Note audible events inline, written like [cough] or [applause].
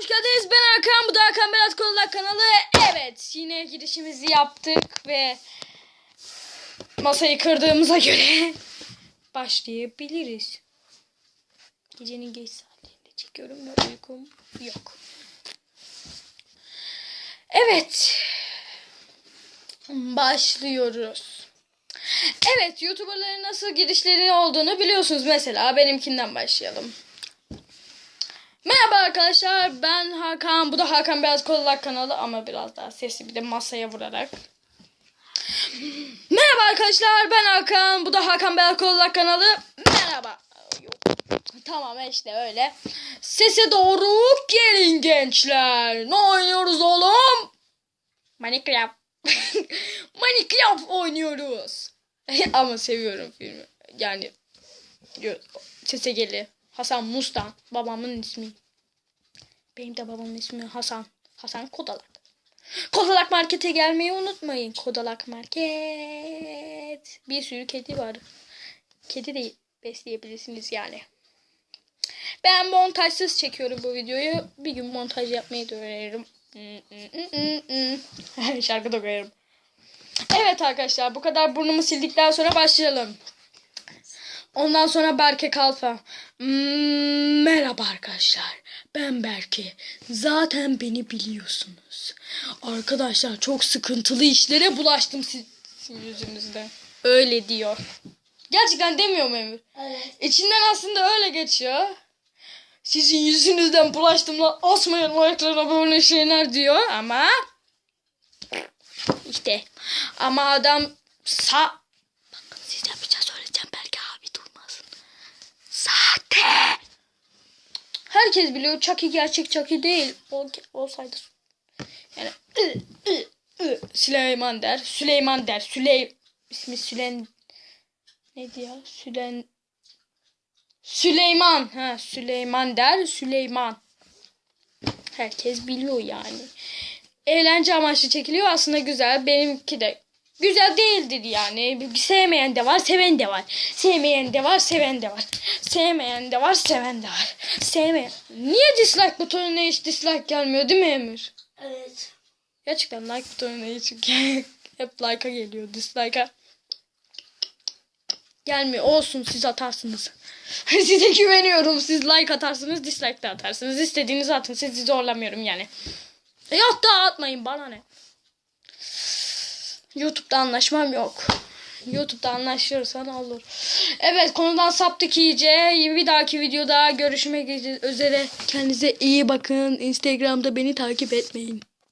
Hoş geldiniz. Ben Hakan. Bu da Hakan Berat Kollar kanalı. Evet. Yine girişimizi yaptık ve masayı kırdığımıza göre [laughs] başlayabiliriz. Gecenin geç saatlerinde çekiyorum ve uykum yok. Evet. Başlıyoruz. Evet, YouTuber'ların nasıl girişleri olduğunu biliyorsunuz mesela. Benimkinden başlayalım. Merhaba arkadaşlar, ben Hakan. Bu da Hakan Beyaz Kollar kanalı ama biraz daha sesli bir de masaya vurarak. Merhaba arkadaşlar, ben Hakan. Bu da Hakan Beyaz Kollar kanalı. Merhaba. Tamam işte öyle. Sese doğru gelin gençler. Ne oynuyoruz oğlum? Minecraft. [laughs] Minecraft oynuyoruz. [laughs] Ama seviyorum filmi. Yani sese geli. Hasan Mustan. Babamın ismi. Benim de babamın ismi Hasan. Hasan Kodalak. Kodalak Market'e gelmeyi unutmayın. Kodalak Market. Bir sürü kedi var. Kedi de besleyebilirsiniz yani. Ben montajsız çekiyorum bu videoyu. Bir gün montaj yapmayı da öğrenirim. [laughs] Şarkı da koyarım. Evet arkadaşlar bu kadar burnumu sildikten sonra başlayalım. Ondan sonra Berke Kalfa. Hmm, merhaba arkadaşlar. Ben Berke. Zaten beni biliyorsunuz. Arkadaşlar çok sıkıntılı işlere bulaştım siz- sizin yüzünüzden. Öyle diyor. Gerçekten demiyor mu Emir? Evet. İçinden aslında öyle geçiyor. Sizin yüzünüzden bulaştım lan asmayın like'lara böyle şeyler diyor ama işte ama adam sa Herkes biliyor Chucky gerçek Chucky değil. O, olsaydı yani ı, ı, ı, Süleyman der. Süleyman der. Süley ismi Sülen neydi ya? Sülen Süleyman. Ha Süleyman der. Süleyman. Herkes biliyor yani. Eğlence amaçlı çekiliyor. Aslında güzel. Benimki de güzel değildir yani. Sevmeyen de var, seven de var. Sevmeyen de var, seven de var. Sevmeyen de var, seven de var. Sevmeyen. Niye dislike butonuna hiç dislike gelmiyor değil mi Emir? Evet. Gerçekten like butonuna hiç [laughs] hep like'a geliyor. Dislike'a gelmiyor. Olsun siz atarsınız. [laughs] Size güveniyorum. Siz like atarsınız, dislike de atarsınız. İstediğinizi atın. Sizi zorlamıyorum yani. E yok da atmayın bana ne. YouTube'da anlaşmam yok. YouTube'da anlaşırsan olur. Evet konudan saptık iyice. Bir dahaki videoda görüşmek üzere. Kendinize iyi bakın. Instagram'da beni takip etmeyin.